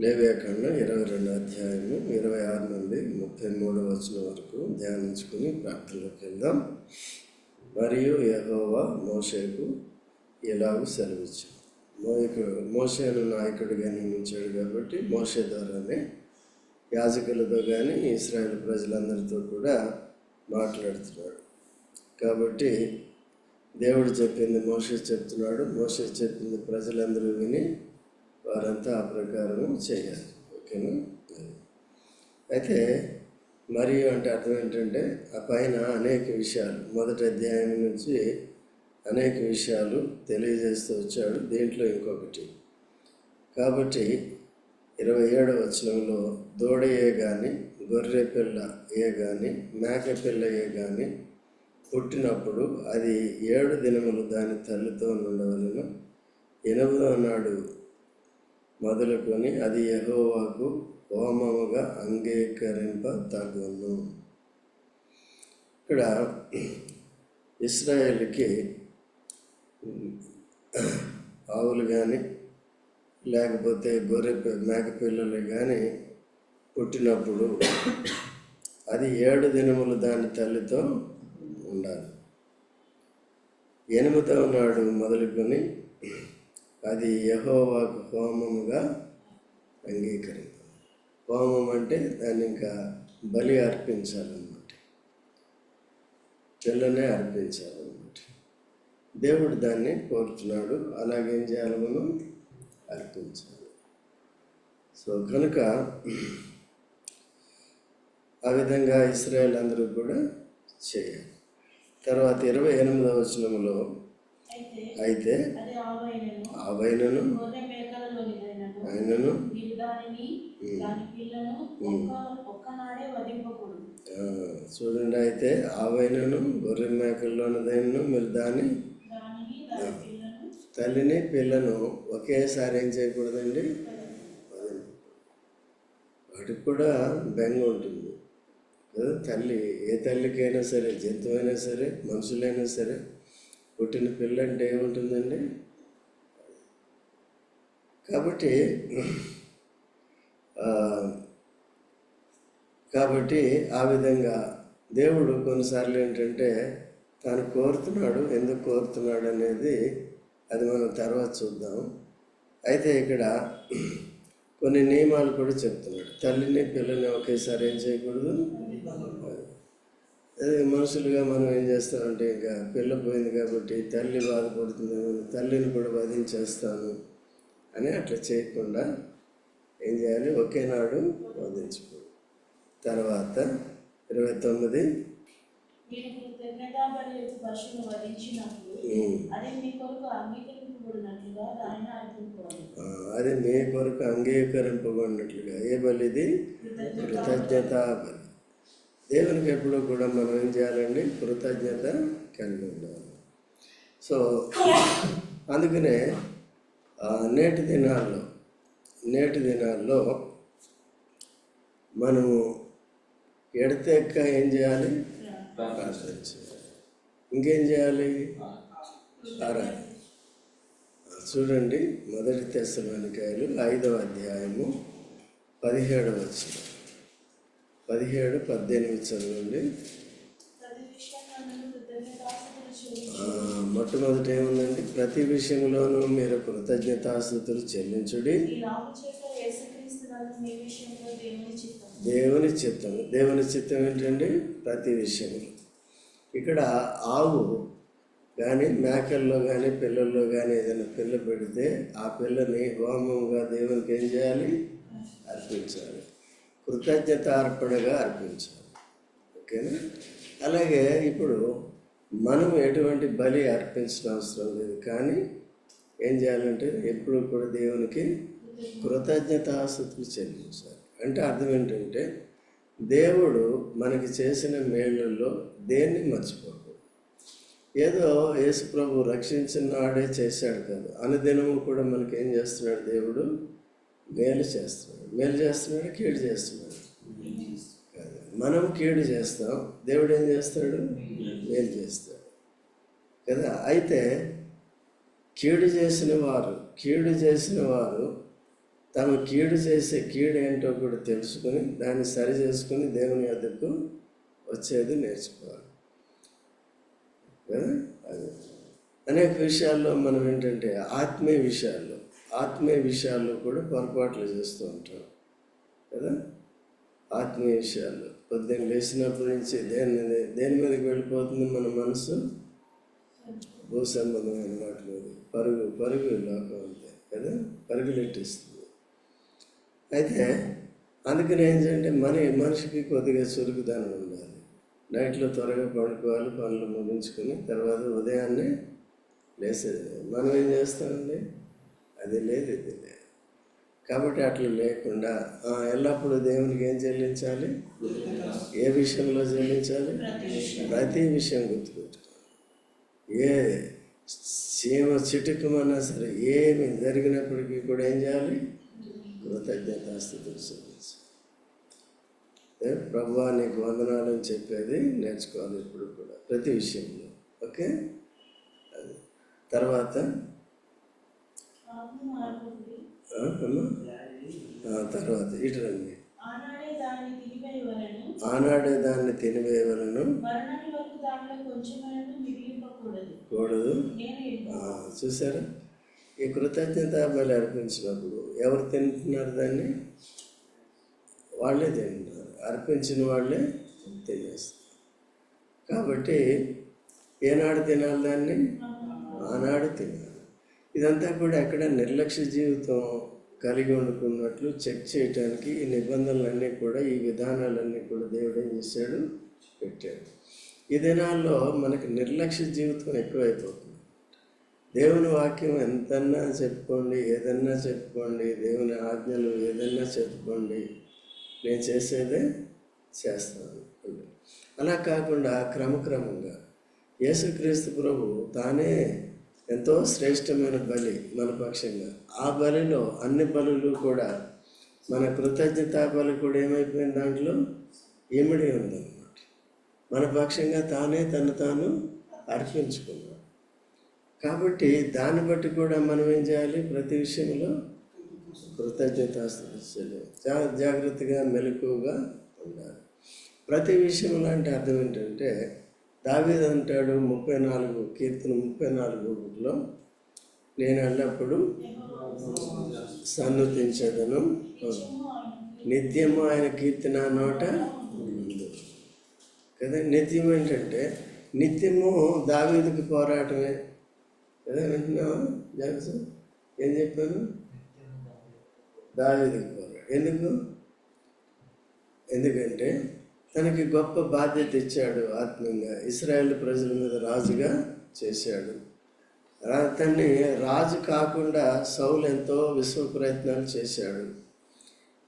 లేవ్యాకాండం ఇరవై రెండు అధ్యాయము ఇరవై ఆరు నుండి ముప్పై మూడు వచ్చిన వరకు ధ్యానించుకుని ప్రార్థనలోకి వెళ్దాం. మరియు యహోవా మోషేకు ఇలాగూ సెలవిచ్చు. మోయకు మోషేను నాయకుడిగా నియమించాడు కాబట్టి మోషే ద్వారానే యాజకులతో కానీ ఇస్రాయేల్ ప్రజలందరితో కూడా మాట్లాడుతున్నాడు. కాబట్టి దేవుడు చెప్పింది మోషే చెప్తున్నాడు. మోషే చెప్పింది ప్రజలందరూ విని వారంతా ఆ ప్రకారం చేయాలి. ఓకేనా? అయితే మరియు అంటే అర్థం ఏంటంటే ఆ పైన అనేక విషయాలు మొదటి అధ్యాయం నుంచి అనేక విషయాలు తెలియజేస్తూ వచ్చాడు. దీంట్లో ఇంకొకటి కాబట్టి ఇరవై ఏడవ వచనంలో దూడయే కానీ గొర్రె పిల్ల ఏ కానీ మేక పిల్ల ఏ కానీ పుట్టినప్పుడు అది ఏడు దినములు దాని తల్లితో ఉండవలను ఎనిమిదో నాడు మొదలుకొని అది యహోవాకు హోమముగా అంగీకరింప తగును ఇక్కడ ఇస్రాయేల్కి ఆవులు కానీ లేకపోతే గొర్రె మేకపిల్లలు కానీ పుట్టినప్పుడు అది ఏడు దినములు దాని తల్లితో ఉండాలి. ఎనిమిదవ నాడు మొదలుకొని అది యహోవాకు హోమముగా అంగీకరించాలి హోమం అంటే దాన్ని ఇంకా బలి అర్పించాలన్నమాట. చెల్లనే అర్పించాలన్నమాట. దేవుడు దాన్ని కోరుతున్నాడు అలాగేం చేయాలి మనం? అర్పించాలి. సో కనుక ఆ విధంగా ఇస్రాయల్ అందరూ కూడా చేయాలి. తర్వాత ఇరవై ఎనిమిదవ వచనంలో అయితే ఆవైనను. ఆయనను చూడండి అయితే ఆవైనను గొర్రె మేకల్లోనదైనను మీరు దాన్ని తల్లిని పిల్లను ఒకేసారి ఏం చేయకూడదండి. వాటికి కూడా బెంగ ఉంటుంది. కదా తల్లి ఏ తల్లికైనా సరే జంతువైనా సరే మనుషులైనా సరే పుట్టిన పిల్ల అంటే ఏముంటుందండి? కాబట్టి కాబట్టి ఆ విధంగా దేవుడు కొన్నిసార్లు ఏంటంటే తాను కోరుతున్నాడు ఎందుకు కోరుతున్నాడు అనేది అది మనం తర్వాత చూద్దాం. అయితే ఇక్కడ కొన్ని నియమాలు కూడా చెప్తున్నాడు. తల్లిని పిల్లని ఒకేసారి ఏం చేయకూడదు? అదే మనుషులుగా మనం ఏం చేస్తామంటే ఇంకా పిల్ల పోయింది కాబట్టి తల్లి బాధపడుతుంది తల్లిని కూడా వధించేస్తాను అని అట్లా చేయకుండా ఏం చేయాలి? ఒకే నాడు వధించుకో తర్వాత ఇరవై తొమ్మిది కృతజ్ఞతాబలి అది మీ కొరకు అంగీకరింపబడినట్లుగా దానిని అర్పించుకోవాలి ఆ, అది మీ కొరకు అంగీకరింపబడినట్లుగా. ఏ బలిది కృతజ్ఞత బలి దేవునికి ఎప్పుడు కూడా మనం ఏం చేయాలండి? కృతజ్ఞత కలిగి ఉండాలి. సో అందుకనే నేటి దినాల్లో నేటి దినాల్లో మనము ఎడతెక్క ఏం చేయాలి? ప్రార్థన చేయాలి ఇంకేం చేయాలి? ఆరాధన. చూడండి మొదటి తెస్సలోనికాయలు ఐదవ అధ్యాయము పదిహేడవ వచ్చిన పదిహేడు పద్దెనిమిది చదవండి. మొట్టమొదట ఏముందండి? ప్రతి విషయంలోనూ మీరు కృతజ్ఞతాస్థుతులు చెల్లించుడి. దేవుని దేవుని చిత్తం దేవుని చిత్తం ఏంటండి? ప్రతి విషయంలో ఇక్కడ ఆవు కానీ మేకల్లో కానీ పిల్లల్లో కానీ ఏదైనా పిల్ల పెడితే ఆ పిల్లని హోమంగా దేవునికి ఏం చేయాలి? అర్పించాలి. కృతజ్ఞత అర్పణగా అర్పించాలి. ఓకేనా అలాగే ఇప్పుడు మనం ఎటువంటి బలి అర్పించిన అవసరం లేదు. కానీ ఏం చేయాలంటే ఎప్పుడు కూడా దేవునికి కృతజ్ఞత చెల్లించాలి. అంటే అర్థం ఏంటంటే దేవుడు మనకి చేసిన మేళ్ళల్లో దేన్ని మర్చిపోకూడదు. ఏదో యేసు ప్రభు రక్షించిన నాడే చేశాడు కాదు. అనుదినము కూడా మనకి ఏం చేస్తున్నాడు దేవుడు? మేలు చేస్తున్నాడు. మేలు చేస్తున్నాడు కీడు చేస్తున్నాడు. మనం కీడు చేస్తాం దేవుడు ఏం చేస్తాడు? మేలు చేస్తాడు. కదా? అయితే కీడు చేసిన వారు కీడు చేసిన వారు తమ కీడు చేసే కీడు ఏంటో కూడా తెలుసుకొని దాన్ని సరి చేసుకుని దేవుని వద్దకు వచ్చేది నేర్చుకోవాలి. కదా? అది. అనేక విషయాల్లో మనం ఏంటంటే ఆత్మీయ విషయాల్లో ఆత్మీయ విషయాల్లో కూడా పొరపాట్లు చేస్తూ ఉంటాం కదా? ఆత్మీయ విషయాలు పొద్దున్న లేచినప్పటి నుంచి దేని దేని మీదకి వెళ్ళిపోతుంది మన మనసు? భూ సంబంధమైన వాటి మీద. పరుగు పరుగు లోకం అంతే. కదా? పరుగులెట్టిస్తుంది. అయితే అందుకని ఏంటంటే మన మనిషికి కొద్దిగా చురుకుదనం ఉండాలి. నైట్లో త్వరగా పడుకోవాలి పనులు ముగించుకొని తర్వాత ఉదయాన్నే లేసేది. మనం ఏం చేస్తామండి? అది లేదు ఇది లేదు. కాబట్టి అట్లా లేకుండా ఎల్లప్పుడూ దేవునికి ఏం చెల్లించాలి? ఏ విషయంలో చెల్లించాలి? ప్రతి విషయం గుర్తుపెట్టుకోవాలి. ఏ సీమ చిటుకమన్నా సరే ఏమి జరిగినప్పటికీ కూడా ఏం చేయాలి? కృతజ్ఞతాస్థితులు చెల్లించాలి. ఏ, ప్రభువా నీకు వందనాలు అని చెప్పేది నేర్చుకోవాలి ఇప్పుడు కూడా ప్రతి విషయంలో. ఓకే? అది తర్వాత ఆత్మ మార్పుంది ఆ, అమ్మా ఆ, తర్వాత ఇటు రండి. ఆనాడే దాన్ని తినివేయవలను కూడదు. చూసారా ఈ కృతజ్ఞత బలి అర్పించినప్పుడు ఎవరు తింటున్నారు దాన్ని? వాళ్ళే తింటున్నారు. అర్పించిన వాళ్ళే తినేస్తారు. కాబట్టి ఏనాడు తినాలి దాన్ని? ఆనాడు తినాలి. ఇదంతా కూడా ఎక్కడ నిర్లక్ష్య జీవితం కలిగి ఉండుకున్నట్లు చెక్ చేయటానికి ఈ నిబంధనలన్నీ కూడా ఈ విధానాలన్నీ కూడా దేవుడు ఏం చేశాడు? పెట్టాడు. ఈ దినాల్లో మనకి నిర్లక్ష్య జీవితం ఎక్కువైపోతుంది. దేవుని వాక్యం ఎంతన్నా చెప్పుకోండి ఏదన్నా చెప్పుకోండి దేవుని ఆజ్ఞలు ఏదన్నా చెప్పుకోండి నేను చేసేదే చేస్తాను అలా కాకుండా క్రమక్రమంగా యేసుక్రీస్తు ప్రభు తానే ఎంతో శ్రేష్టమైన బలి మన పక్షంగా. ఆ బలిలో అన్ని బలులు కూడా మన కృతజ్ఞతా బలి కూడా ఏమైపోయిన దాంట్లో ఇమిడి ఉందన్నమాట. మన పక్షంగా తానే తను తాను అర్పించుకున్నాడు. కాబట్టి దాన్ని బట్టి కూడా మనం ఏం చేయాలి? ప్రతి విషయంలో కృతజ్ఞత జా జాగ్రత్తగా మెలకువగా ఉండాలి. ప్రతి విషయంలో అంటే అర్థం ఏంటంటే దావీదు అంటాడు ముప్పై నాలుగు కీర్తన ముప్పై నాలుగులో నేను ఎల్లప్పుడు సన్నుతించదను నిత్యము ఆయన కీర్తన నోట ఉంది. కదా నిత్యం ఏంటంటే నిత్యము దావీదుకి పోరాటమే. కదా వింటున్నావా? జాగ్రత్త ఏం చెప్పాను దావీదుకి పోరాటం. ఎందుకు? ఎందుకంటే తనకి గొప్ప బాధ్యత ఇచ్చాడు ఆత్మీయంగా. ఇస్రాయేల్ ప్రజల మీద రాజుగా చేశాడు. అతన్ని తన్ని రాజు కాకుండా సౌలు ఎంతో విశ్వ ప్రయత్నాలు చేశాడు.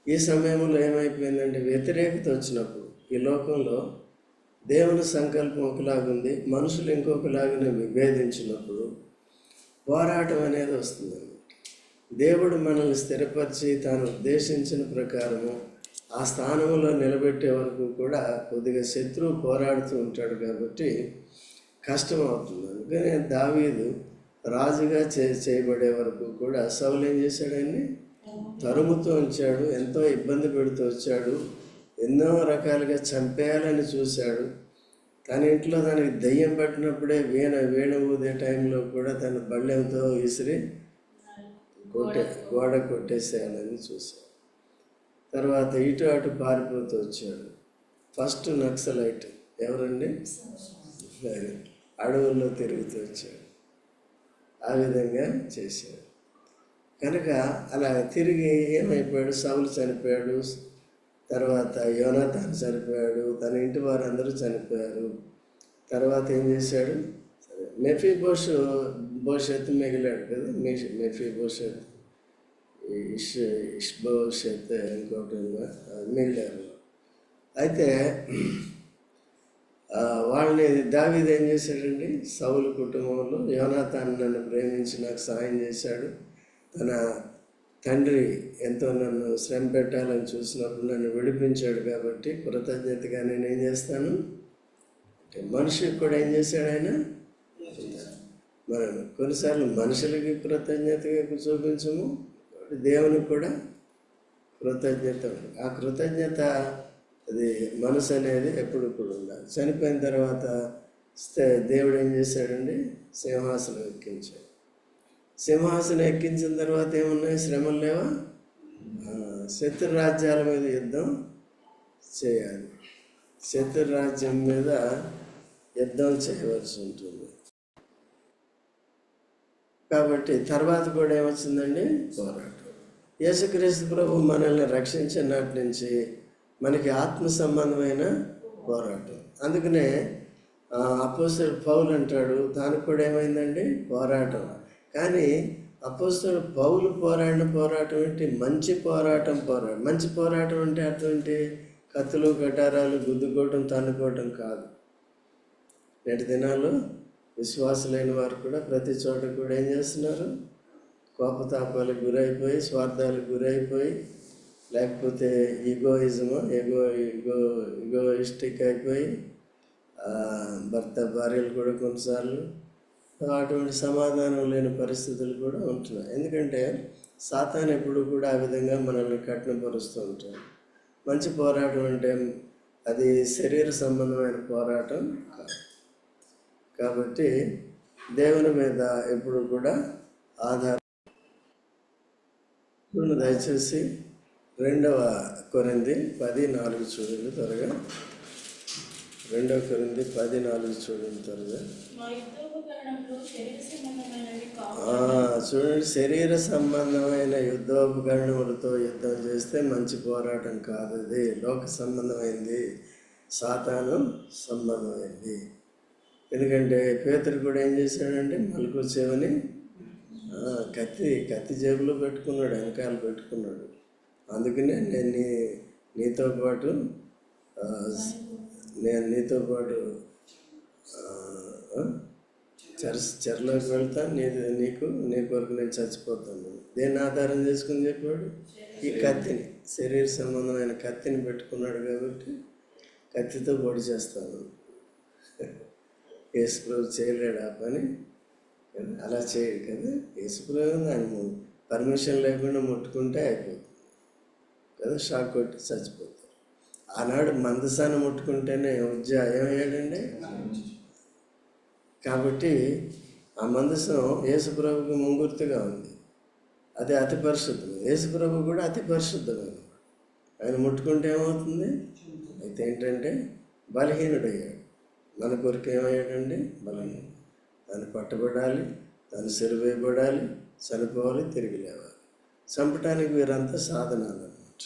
ఈ సమయంలో ఏమైపోయిందంటే వ్యతిరేకత వచ్చినప్పుడు ఈ లోకంలో దేవుని సంకల్పం ఒకలాగుంది మనుషులు ఇంకొకలాగానే విభేదించినప్పుడు పోరాటం అనేది వస్తుందన్నమాట దేవుడు మనల్ని స్థిరపరిచి తాను ఉద్దేశించిన ప్రకారము ఆ స్థానంలో నిలబెట్టే వరకు కూడా కొద్దిగా శత్రువు పోరాడుతూ ఉంటాడు కాబట్టి కష్టం అవుతుంది అందుకనే దావీదు రాజుగా చే చేయబడే వరకు కూడా సౌలు ఏం చేశాడు ఆయన్ని? తరుముతూ ఉంచాడు ఎంతో ఇబ్బంది పెడుతూ వచ్చాడు ఎన్నో రకాలుగా చంపేయాలని చూశాడు. తన ఇంట్లో దానికి దయ్యం పట్టినప్పుడే వీణ వీణ ఊదే టైంలో కూడా తన బళ్ళెంతో విసిరి కొట్టే గోడ కొట్టేసేయాలని చూశాడు. తర్వాత ఇటు అటు పారిపోతూ వచ్చాడు. ఫస్ట్ నక్సలైట్ ఎవరండి? అది అడవుల్లో తిరుగుతూ వచ్చాడు. ఆ విధంగా చేశాడు. కనుక అలా తిరిగి ఏమైపోయాడు? సౌలు చనిపోయాడు. తర్వాత యోనాథాన్ చనిపోయాడు. తన ఇంటి వారందరూ చనిపోయారు. తర్వాత ఏం చేశాడు? మెఫీ బోష్ భవిష్యత్తు మిగిలాడు కదా? మెఫీ మెఫీ ఇష్ ఇష్ భవిష్యత్ ఇంకోటి మిగిలారు అయితే వాళ్ళని దావీదు ఏం చేశాడండి? సౌలు కుటుంబంలో యోనాథాన్ నన్ను ప్రేమించి నాకు సాయం చేశాడు. తన తండ్రి ఎంతో నన్ను శ్రమ పెట్టాలని చూసినప్పుడు నన్ను విడిపించాడు కాబట్టి కృతజ్ఞతగా నేను ఏం చేస్తాను? అంటే మనిషికి కూడా ఏం చేశాడు ఆయన? మనం కొన్నిసార్లు మనుషులకి కృతజ్ఞతగా చూపించము దేవునికి కూడా కృతజ్ఞత ఉంది. ఆ కృతజ్ఞత అది మనసు అనేది ఎప్పుడు కూడా ఉండాలి. చనిపోయిన తర్వాత దేవుడు ఏం చేశాడండి? సింహాసనం ఎక్కించాడు. సింహాసనం ఎక్కించిన తర్వాత ఏమున్నాయి? శ్రమలు లేవా? శత్రు రాజ్యాల మీద యుద్ధం చేయాలి. శత్రు రాజ్యం మీద యుద్ధం చేయవలసి ఉంటుంది. కాబట్టి తర్వాత కూడా ఏమొచ్చిందండి? పోరాటం. యేసుక్రీస్తు ప్రభు మనల్ని రక్షించినటి నుంచి మనకి ఆత్మ సంబంధమైన పోరాటం. అందుకనే అపోస్తుడు పౌలు అంటాడు దానికి కూడా ఏమైందండి? పోరాటం. కానీ అపోస్తుడు పౌలు పోరాడిన పోరాటం ఏంటి? మంచి పోరాటం పోరాటం. మంచి పోరాటం అంటే అర్థం ఏంటి? కత్తులు కటారాలు గుద్దుకోవటం తన్నుకోవటం కాదు. నేటి దినాలు విశ్వాసులైన వారు కూడా ప్రతి చోట కూడా ఏం చేస్తున్నారు? కోపతాపాలకు గురైపోయి స్వార్థాలకు గురైపోయి లేకపోతే ఈగోయిజము ఎగో ఈగో ఈగోయిస్టిక్ అయిపోయి భర్త భార్యలు కూడా కొన్నిసార్లు అటువంటి సమాధానం లేని పరిస్థితులు కూడా ఉంటున్నాయి. ఎందుకంటే సాతాన్ ఎప్పుడు కూడా ఆ విధంగా మనల్ని కఠినపరుస్తూ ఉంటాడు. మంచి పోరాటం అంటే అది శరీర సంబంధమైన పోరాటం కాబట్టి దేవుని మీద ఎప్పుడు కూడా ఆధార ఇప్పుడు దయచేసి రెండవ కొరింది పది నాలుగు చూడండి త్వరగా. రెండవ కొరింది పది నాలుగు చూడండి త్వరగా. చూడండి శరీర సంబంధమైన యుద్ధోపకరణములతో యుద్ధం చేస్తే మంచి పోరాటం కాదు ఇది. లోక సంబంధమైంది సాతాను సంబంధమైంది. ఎందుకంటే పేతురు కూడా ఏం చేశాడంటే మలుకు చెవని కత్తి కత్తి జేబులో పెట్టుకున్నాడు వెనకాల పెట్టుకున్నాడు. అందుకనే నేను నీ నీతో పాటు నేను నీతో పాటు చెర చెరలోకి వెళ్తా నీ నీకు నీ కొరకు నేను చచ్చిపోతాను. దేన్ని ఆధారం చేసుకుని చెప్పాడు? ఈ కత్తిని. శరీర సంబంధమైన కత్తిని పెట్టుకున్నాడు కాబట్టి కత్తితో పొడి చేస్తాను. యేసుప్రభు చేయలేడు ఆ పని. కదా? అలా చేయడు కదా యేసుప్రభు దాన్ని పర్మిషన్ లేకుండా ముట్టుకుంటే అయిపోతుంది. కదా షాక్ కొట్టి చచ్చిపోతారు. ఆనాడు మందసాన్ని ముట్టుకుంటేనే ఉజ్జా ఏమయ్యాడండి? కాబట్టి ఆ మందసం యేసుప్రభుకి ముంగుర్తిగా ఉంది. అది అతి పరిశుద్ధం యేసుప్రభు కూడా అతి పరిశుద్ధమైన ఆయన ముట్టుకుంటే ఏమవుతుంది? అయితే ఏంటంటే బలహీనుడయ్యాడు. మన కొరకు ఏమయ్యాడండి? బలహీనుడు. దాన్ని పట్టబడాలి దాన్ని సెలవేయబడాలి చనిపోవాలి తిరిగి లేవాలి. చంపటానికి వీరంతా సాధనాలు అన్నమాట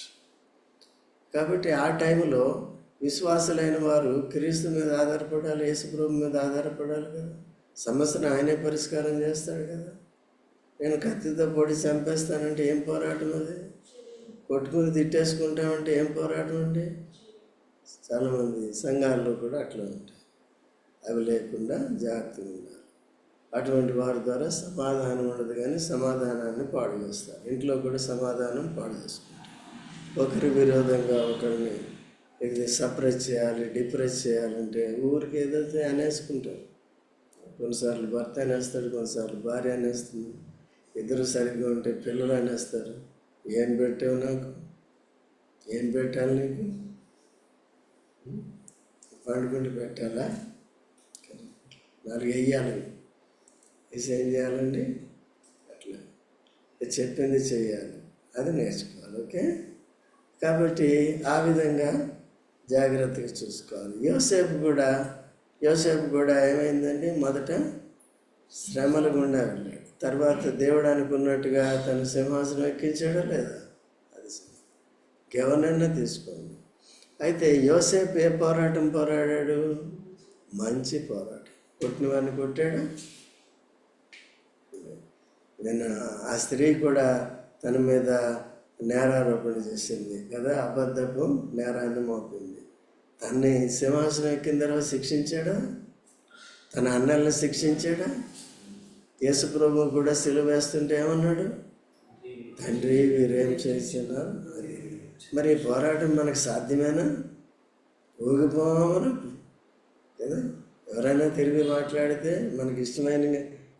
కాబట్టి ఆ టైంలో విశ్వాసులైన వారు క్రీస్తు మీద ఆధారపడాలి యేసుప్రభు మీద ఆధారపడాలి కదా. సమస్యను ఆయనే పరిష్కారం చేస్తాడు కదా. నేను కత్తితో పొడి చంపేస్తానంటే ఏం పోరాటం అది? కొట్టుకుని తిట్టేసుకుంటామంటే ఏం పోరాటం అండి? చాలామంది సంఘాల్లో కూడా అట్లా ఉంటాయి. అవి లేకుండా జాగ్రత్తగా ఉండాలి. అటువంటి వారి ద్వారా సమాధానం ఉండదు కానీ సమాధానాన్ని పాడు చేస్తారు. ఇంట్లో కూడా సమాధానం పాడు చేసుకుంటారు. ఒకరి విరోధంగా ఒకరిని ఇది సప్రెస్ చేయాలి డిప్రెస్ చేయాలంటే ఊరికి ఏదైతే అనేసుకుంటారు. కొన్నిసార్లు భర్త అనేస్తాడు కొన్నిసార్లు భార్య అనేస్తుంది. ఇద్దరు సరిగ్గా ఉంటే పిల్లలు అనేస్తారు. ఏం పెట్టావు నాకు? ఏం పెట్టాలి నీకు? పండుకుంటూ పెట్టాలా? నాలుగు వెయ్యాలి. ఏం చేయాలండి అట్లా. చెప్పింది చేయాలి అది నేర్చుకోవాలి ఓకే? కాబట్టి ఆ విధంగా జాగ్రత్తగా చూసుకోవాలి. యోసేపు కూడా యోసేపు కూడా ఏమైందండి? మొదట శ్రమల గుండా వెళ్ళాడు. తర్వాత దేవుడు అనుకున్నట్టుగా తన సింహాసనం ఎక్కించాడో లేదా? అది ఎవరినైనా తీసుకోండి అయితే యోసేపు ఏ పోరాటం పోరాడాడు? మంచి పోరాటం. కొట్టిన వాడిని కొట్టాడు? నిన్న ఆ స్త్రీ కూడా తన మీద నేరారోపణ చేసింది కదా అబద్ధపు నేరాన్ని మోపింది. తన్ని సింహాసనం ఎక్కిన తర్వాత శిక్షించాడా? తన అన్నల్ని శిక్షించాడా? యేసుప్రభు కూడా సిలువ వేస్తుంటే ఏమన్నాడు? తండ్రి వీరేం చేసినా అది. మరి ఈ పోరాటం మనకు సాధ్యమేనా? ఊగిపోమను. కదా? ఎవరైనా తిరిగి మాట్లాడితే మనకి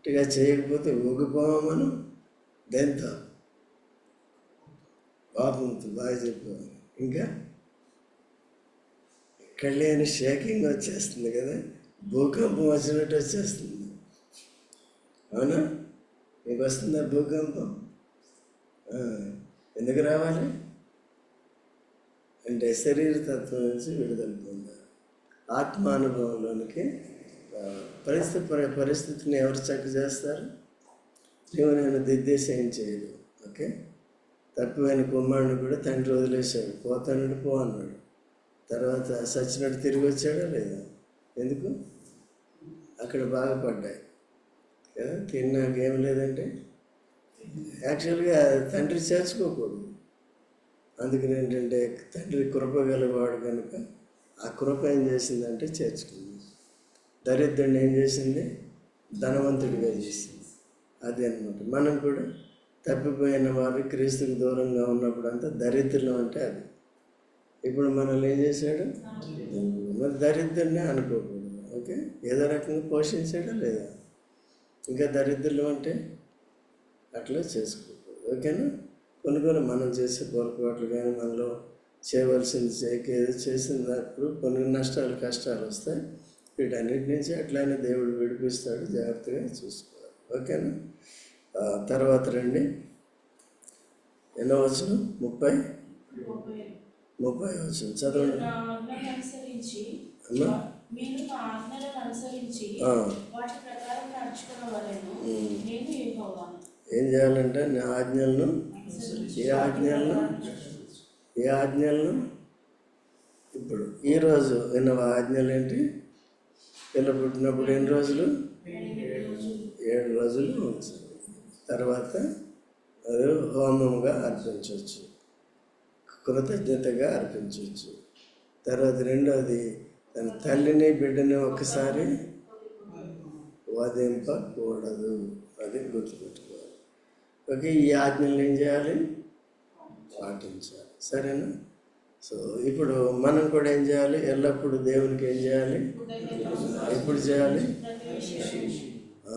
ఇష్టమైనట్టుగా చేయకపోతే ఉగ్గుపమ మనం దెంత పాపంతో బాగా చెప్పు ఇంకా కళ్యాణి షేకింగ్ వచ్చేస్తుంది కదా. భూకంపం వచ్చినట్టు వచ్చేస్తుంది. అవునా? మీకు వస్తుందా భూకంపం? ఎందుకు రావాలి? అంటే శరీర తత్వం నుంచి విడుదల పొందాలి. ఆత్మానుభవంలోనికి పరిస్థితి పరి- పరిస్థితిని ఎవరు చక్క చేస్తారు? నీవు నేను దిద్దేసి ఏం చేయదు. ఓకే? తప్పిపోయిన కుమారుని కూడా తండ్రి వదిలేశాడు. పోతానంటే పో అన్నాడు. తర్వాత సచ్చినట్టు తిరిగి వచ్చాడా లేదా? ఎందుకు? అక్కడ బాగుపడ్డాయి కదా? తిన్నాక ఏం లేదంటే? యాక్చువల్గా తండ్రి చేర్చుకోకూడదు. అందుకని ఏంటంటే తండ్రి కృప గలవాడు కనుక ఆ కృప ఏం చేసిందంటే చేర్చుకుంది. దరిద్రుడిని ఏం చేసింది? ధనవంతుడిగా చేసింది. అదే అనమాట మనం కూడా తప్పిపోయిన వారు క్రీస్తుకు దూరంగా ఉన్నప్పుడు అంతా దరిద్రులం అంటే అది. ఇప్పుడు మనల్ని ఏం చేశాడు? మరి దరిద్రుడినే అనుకోకూడదు. ఓకే? ఏదో రకంగా పోషించాడా లేదా? ఇంకా దరిద్రులు అంటే అట్లా చేసుకోకూడదు. ఓకేనా? కొన్ని కొన్ని మనం చేసే పొరపాట్లు కానీ మనలో చేయవలసింది చేయక ఏదో చేసినప్పుడు కొన్ని నష్టాలు కష్టాలు వస్తాయి. వీటన్నిటి నుంచి అట్లానే దేవుడు విడిపిస్తాడు. జాగ్రత్తగా చూసుకోవాలి. ఓకేనా? తర్వాత రండి. ఎన్నో వచ్చిన ముప్పై? ముప్పై వచ్చిన చదవండి. ఏం చేయాలంటే నా ఆజ్ఞలను ఏ ఆజ్ఞలను? ఏ ఆజ్ఞలను? ఇప్పుడు ఈరోజు విన్న ఆజ్ఞలు ఏంటి పిల్ల పుట్టినప్పుడు ఎన్ని రోజులు? ఏడు రోజులు ఉంచాలి తర్వాత అది హోమంగా అర్పించవచ్చు. కృతజ్ఞతగా అర్పించవచ్చు. తర్వాత రెండవది తన తల్లిని బిడ్డని ఒకసారి వధింపకూడదు. అది గుర్తుపెట్టుకోవాలి. ఓకే ఈ ఆజ్ఞలు ఏం చేయాలి? పాటించాలి. సరేనా? సో ఇప్పుడు మనం కూడా ఏం చేయాలి? ఎల్లప్పుడూ దేవునికి ఏం చేయాలి? ఎప్పుడు చేయాలి?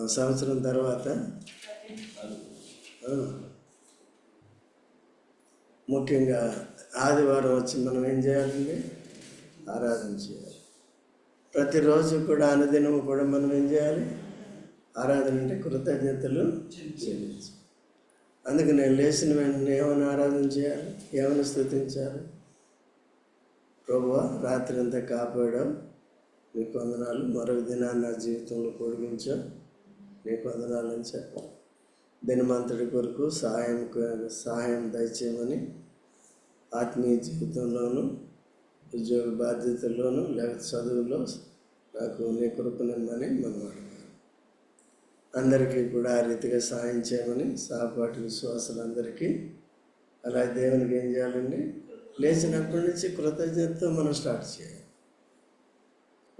సంవత్సరం తర్వాత. ముఖ్యంగా ఆదివారం వచ్చి మనం ఏం చేయాలండి? ఆరాధన చేయాలి. ప్రతిరోజు కూడా అనుదినము కూడా మనం ఏం చేయాలి? ఆరాధన అంటే కృతజ్ఞతలు చెల్లించాలి. అందుకు నేను లేచిన వెంటనే ఏమైనా ఆరాధన చేయాలి? ఏమైనా స్థుతించాలి? ప్రభువ రాత్రి అంతా కాపాడావు. నీకు వందనాలు. మరొక దినాన్ని నా జీవితంలో పొడిగించావు. నీకు వందనాలని అని చెప్పాలి. దినమంతటి కొరకు సహాయం సహాయం దయచేయమని ఆత్మీయ జీవితంలోనూ ఉద్యోగ బాధ్యతల్లోనూ లేకపోతే చదువులో నాకు నీ కృపనిమ్మని మనం అడగాలి అందరికీ కూడా ఆ రీతిగా సహాయం చేయమని సహపాఠి విశ్వాసులందరికీ అలా దేవునికి ఏం చేయాలండి? లేచినప్పటి నుంచి కృతజ్ఞతతో మనం స్టార్ట్ చేయాలి.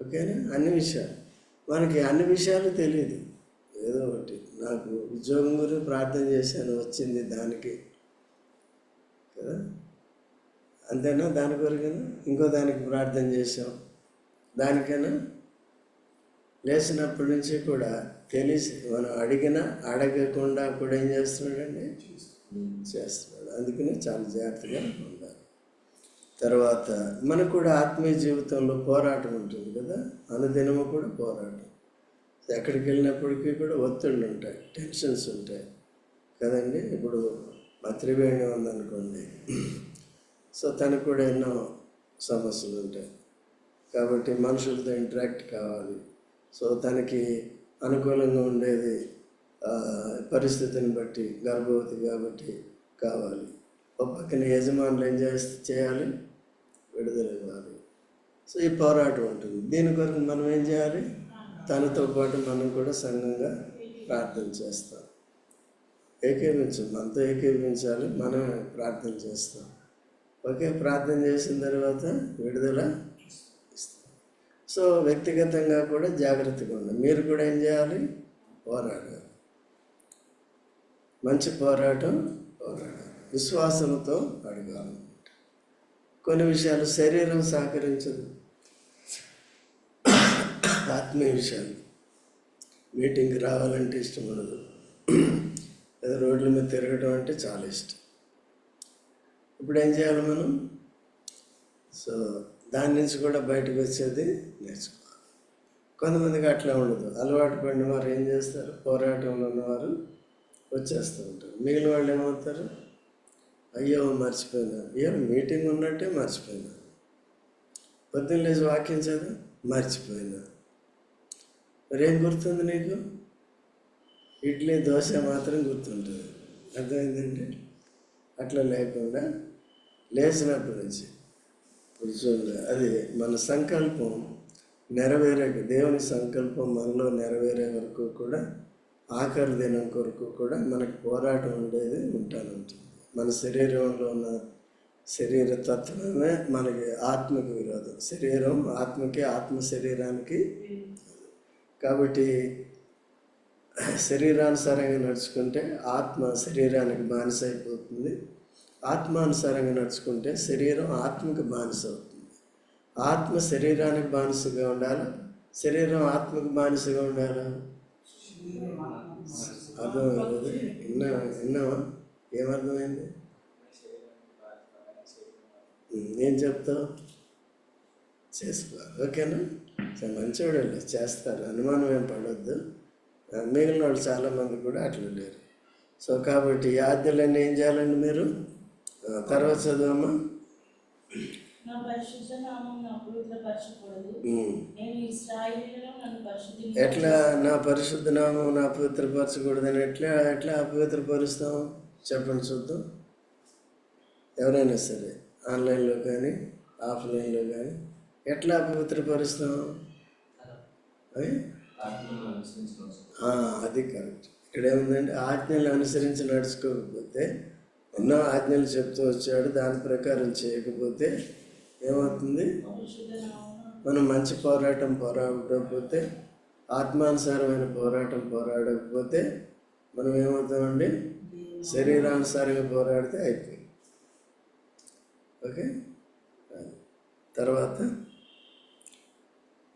ఓకేనా? అన్ని విషయాలు. మనకి అన్ని విషయాలు తెలియదు ఏదో ఒకటి. నాకు ఉద్యోగం గురించి ప్రార్థన చేశాను వచ్చింది దానికి. కదా? అంతేనా? దాని కొరకైనా? ఇంకో దానికి ప్రార్థన చేసాం దానికైనా? లేచినప్పటి నుంచి కూడా తెలిసి మనం అడిగినా అడగకుండా కూడా ఏం చేస్తున్నాడండి? చేస్తున్నాడు. అందుకనే చాలా జాగ్రత్తగా తర్వాత మనకు కూడా ఆత్మీయ జీవితంలో పోరాటం ఉంటుంది కదా? అనుదినము కూడా పోరాటం. ఎక్కడికి వెళ్ళినప్పటికీ కూడా ఒత్తిళ్ళు ఉంటాయి టెన్షన్స్ ఉంటాయి. కదండి? ఇప్పుడు మా త్రివేణి ఉందనుకోండి. సో తనకు కూడా ఎన్నో సమస్యలు ఉంటాయి. కాబట్టి మనుషులతో ఇంటరాక్ట్ కావాలి. సో తనకి అనుకూలంగా ఉండేది పరిస్థితిని బట్టి గర్భవతి కాబట్టి కావాలి. ఒక పక్కన యజమానులు ఏం చేస్తే చేయాలి? విడుదల ఇవ్వాలి సో ఈ పోరాటం ఉంటుంది. దీని కొరకు మనం ఏం చేయాలి? తనతో పాటు మనం కూడా సంఘంగా ప్రార్థన చేస్తాం. ఏకీభించు మనతో ఏకీభించాలి మనం ప్రార్థన చేస్తాం. ఓకే ప్రార్థన చేసిన తర్వాత విడుదల సో వ్యక్తిగతంగా కూడా జాగ్రత్తగా ఉండాలి. మీరు కూడా ఏం చేయాలి? పోరాడాలి. మంచి పోరాటం పోరాడాలి. విశ్వాసంతో అడగాలి. కొన్ని విషయాలు శరీరం సహకరించదు. ఆత్మీయ విషయాలు. మీటింగ్కి రావాలంటే ఇష్టం ఉండదు. లేదా రోడ్ల మీద తిరగడం అంటే చాలా ఇష్టం. ఇప్పుడు ఏం చేయాలి మనం? సో దాని నుంచి కూడా బయటకు వచ్చేది నేర్చుకోవాలి. కొంతమందికి అట్లా ఉండదు. అలవాటు పడిన వారు ఏం చేస్తారు? పోరాటంలో ఉన్నవారు వచ్చేస్తూ ఉంటారు. మిగిలిన వాళ్ళు ఏమవుతారు? అయ్యో మర్చిపోయినా. అయ్యో మీటింగ్ ఉన్నట్టే మర్చిపోయినా. పొద్దున్న లేచి వాక్యం చదువు మర్చిపోయినా. మరేం గుర్తుంది నీకు? ఇడ్లీ దోశ మాత్రం గుర్తుంటుంది. అర్థమైందండి? అట్లా లేకుండా లేచినప్పటి నుంచి కూర్చోండి అది మన సంకల్పం నెరవేరే దేవుని సంకల్పం మనలో నెరవేరే వరకు కూడా ఆఖరి దినం కొరకు కూడా మనకు పోరాటం ఉండేది ఉంటానంటుంది. మన శరీరంలో ఉన్న శరీర తత్వమే మనకి ఆత్మకు విరోధం. శరీరం ఆత్మకి ఆత్మ శరీరానికి కాబట్టి శరీరానుసారంగా నడుచుకుంటే ఆత్మ శరీరానికి బానిస అయిపోతుంది ఆత్మానుసారంగా నడుచుకుంటే శరీరం ఆత్మకి బానిస అవుతుంది ఆత్మ శరీరానికి బానిసగా ఉండాలి? శరీరం ఆత్మకు బానిసగా ఉండాలా? విన్నా విన్నావా? ఏమర్థమైంది ఏం చెప్తావు? చేసుకోవాలి ఓకేనా? సరే మంచివాడు చేస్తారు. అనుమానం ఏం పడవద్దు మిగిలిన వాళ్ళు చాలామంది కూడా అట్లా లేరు. సో కాబట్టి ఆజ్ఞలన్నీ ఏం చేయాలండి మీరు? తర్వాత చదువమ్మా. నేను ఎట్లా? నా పరిశుద్ధ నామం నా పవిత్రపరచకూడదని ఎట్లా ఎట్లా అపవిత్రపరుస్తాం? చెప్పండి చూద్దాం. ఎవరైనా సరే ఆన్లైన్లో కానీ ఆఫ్లైన్లో కానీ ఎట్లా అపవిత్రపరుస్తాం అది కరెక్ట్. ఇక్కడ ఏముందంటే ఆజ్ఞలు అనుసరించి నడుచుకోకపోతే ఎన్నో ఆజ్ఞలు చెప్తూ వచ్చాడు దాని ప్రకారం చేయకపోతే ఏమవుతుంది? మనం మంచి పోరాటం పోరాడకపోతే ఆత్మానుసారమైన పోరాటం పోరాడకపోతే మనం ఏమవుతామండి? శరీరానుసారంగా పోరాడితే అయిపోయింది. ఓకే. తర్వాత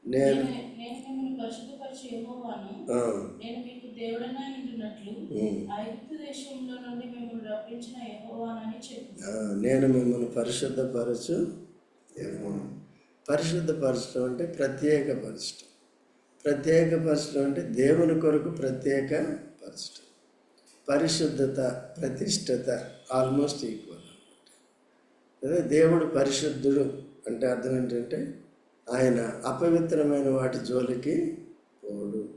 నేను నేను మిమ్మల్ని పరిశుద్ధపరిచి యెహోవాను ఆ, నేను మీకు దేవుడనా ఉంటున్నట్లు ఉమ్. ఐగుప్తు దేశంలో నుండి మిమ్మల్ని రప్పించిన యెహోవానని చెప్పు ఆ, నేను మిమ్మల్ని పరిశుద్ధపరచు పరిశుద్ధపరచడం అంటే ప్రత్యేకపరచడం. ప్రత్యేకపరచడం అంటే దేవుని కొరకు ప్రత్యేకపరచడం. పరిశుద్ధత ప్రతిష్టత ఆల్మోస్ట్ ఈక్వల్ అదే దేవుడు పరిశుద్ధుడు అంటే అర్థం ఏంటంటే ఆయన అపవిత్రమైన వాటి జోలికి పోడు.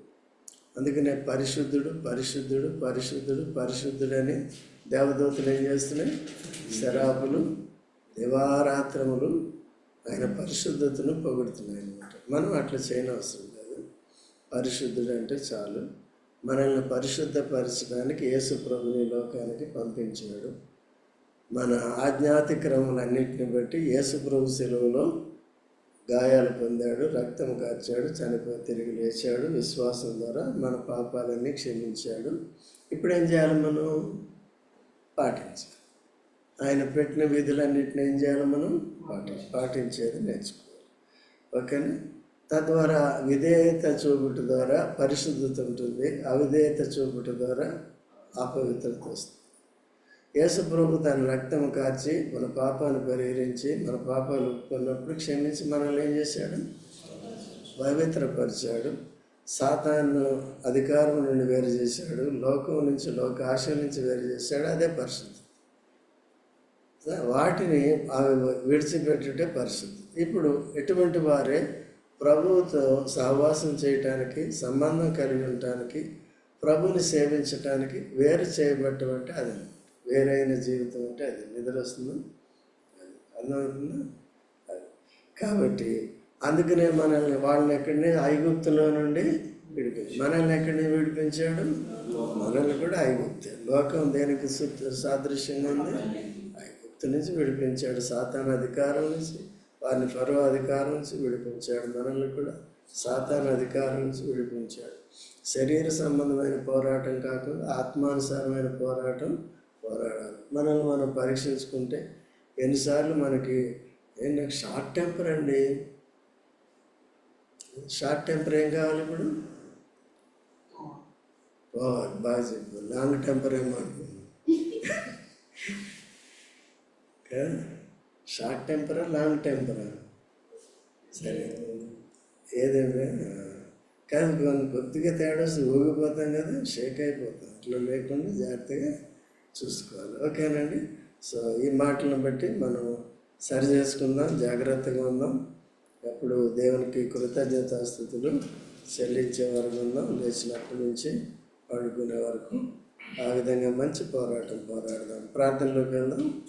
అందుకనే పరిశుద్ధుడు పరిశుద్ధుడు పరిశుద్ధుడు పరిశుద్ధుడని దేవదూతలు ఏం చేస్తున్నాయి? శరాపులు దివారాత్రములు ఆయన పరిశుద్ధతను పొగుడుతున్నాయి అనమాట మనం అట్లా చేయనవసరం లేదు. పరిశుద్ధుడు అంటే చాలు. మనల్ని పరిశుద్ధపరచడానికి యేసుప్రభుని లోకానికి పంపించాడు మన ఆజ్ఞాతిక్రమలన్నింటిని బట్టి యేసుప్రభు సెలవులో గాయాలు పొందాడు రక్తం కార్చాడు చనిపోయి తిరిగి లేచాడు విశ్వాసం ద్వారా మన పాపాలన్నీ క్షమించాడు. ఇప్పుడు ఏం చేయాలి మనం? పాటించాలి. ఆయన పెట్టిన విధులన్నింటిని ఏం చేయాలి మనం? పాటి పాటించేది నేర్చుకోవాలి. ఓకేనా? తద్వారా విధేయత చూపుట ద్వారా పరిశుద్ధత ఉంటుంది అవిధేయత చూపుట ద్వారా అపవిత్రత వస్తుంది. యేసుప్రభు తన రక్తం కాచి మన పాపాలు పరిహరించి మన పాపాలు ఒప్పుకున్నప్పుడు క్షమించి మనల్ని ఏం చేశాడు? పవిత్రపరిచాడు. సాతాను అధికారం నుండి వేరు చేశాడు. లోకం నుంచి లోక ఆశ నుంచి వేరు చేశాడు. అదే పరిశుద్ధి వాటిని అవి విడిచిపెట్టుటే పరిశుద్ధి ఇప్పుడు ఎటువంటి వారే ప్రభువుతో సహవాసం చేయటానికి సంబంధం కలిగి ఉండటానికి ప్రభుని సేవించటానికి వేరు చేయబట్టం అది. వేరైన జీవితం అంటే అది. నిద్ర వస్తుంది? అది. అర్థమవుతుందా అది. కాబట్టి అందుకనే మనల్ని వాళ్ళని ఎక్కడిని ఐగుప్తులో నుండి విడిపించి మనల్ని ఎక్కడిని విడిపించాడు? మనల్ని కూడా ఐగుప్తే. లోకం దేనికి సు- సాదృశ్యంగా ఉంది? ఐగుప్తు నుంచి విడిపించాడు. సాతాన అధికారం నుంచి. వారిని ఫరో అధికారం నుంచి విడిపించాడు. మనల్ని కూడా సాతాన్ అధికారం నుంచి విడిపించాడు. శరీర సంబంధమైన పోరాటం కాకుండా ఆత్మానుసారమైన పోరాటం పోరాడాలి. మనల్ని మనం పరీక్షించుకుంటే ఎన్నిసార్లు మనకి ఏం నాకు షార్ట్ టెంపర్ అండి. షార్ట్ టెంపర్ ఏం కావాలి ఇప్పుడు? ఓ బాగా చెప్పు. లాంగ్ టెంపర్ ఏమో అనుకున్నాను. షార్ట్ టెంపరా లాంగ్ టెంపరా సరే. ఏదేమే కానీ కొన్ని కొద్దిగా తేడా వస్తే ఊగిపోతాం కదా షేక్ అయిపోతాం. అట్లా లేకుండా జాగ్రత్తగా చూసుకోవాలి. ఓకేనండి? సో ఈ మాటలను బట్టి మనం సరి చేసుకుందాం జాగ్రత్తగా ఉందాం. అప్పుడు దేవునికి కృతజ్ఞతాస్థుతులు చెల్లించే వరకు ఉందాం. లేచినప్పటి నుంచి పడుకునే వరకు ఆ విధంగా మంచి పోరాటం పోరాడదాం. ప్రార్థనలోకి వెళ్దాం.